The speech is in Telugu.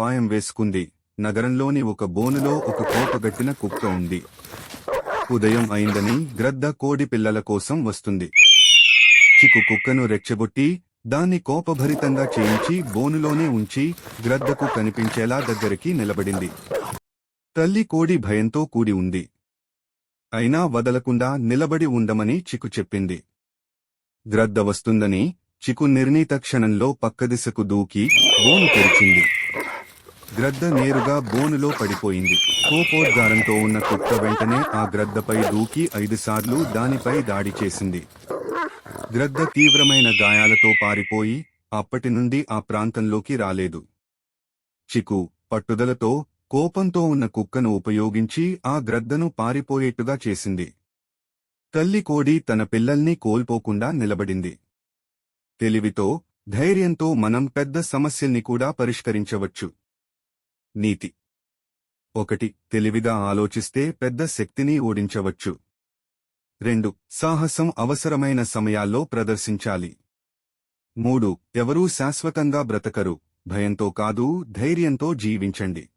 ఉపాయం వేసుకుంది. నగరంలోని ఒక బోనులో ఒక కోపగట్టిన కుక్క ఉంది. ఉదయం అయిందని గ్రద్ద కోడి పిల్లల కోసం వస్తుంది. చిక్కు కుక్కను రెచ్చగొట్టి దాన్ని కోపభరితంగా చేయించి బోనులోనే ఉంచి గ్రద్దకు కనిపించేలా దగ్గరికి నిలబడింది. తల్లి కోడి భయంతో కూడి ఉంది. అయినా వదలకుండా నిలబడి ఉండమని చిక్కు చెప్పింది. గ్రద్ద వస్తుందని చిక్కు నిర్ణీత క్షణంలో పక్కదిశకు దూకి బోను తెరిచింది. గ్రద్ద నేరుగా బోనులో పడిపోయింది. కోపోద్గారంతో ఉన్న కుక్క వెంటనే ఆ గ్రద్దపై దూకి ఐదుసార్లు దానిపై దాడి చేసింది. గ్రద్ద తీవ్రమైన గాయాలతో పారిపోయి అప్పటి నుండి ఆ ప్రాంతంలోకి రాలేదు. చికు పట్టుదలతో కోపంతో ఉన్న కుక్కను ఉపయోగించి ఆ గ్రద్దను పారిపోయేట్టుగా చేసింది. తల్లి కోడి తన పిల్లల్ని కోల్పోకుండా నిలబడింది. తెలివితో ధైర్యంతో మనం పెద్ద సమస్యల్ని కూడా పరిష్కరించవచ్చు. నీతి. ఒకటి తెలివిగా ఆలోచిస్తే పెద్ద శక్తిని ఓడించవచ్చు. రెండు సాహసం అవసరమైన సమయాల్లో ప్రదర్శించాలి. మూడు ఎవరూ శాశ్వతంగా బ్రతకరు. భయంతో కాదు ధైర్యంతో జీవించండి.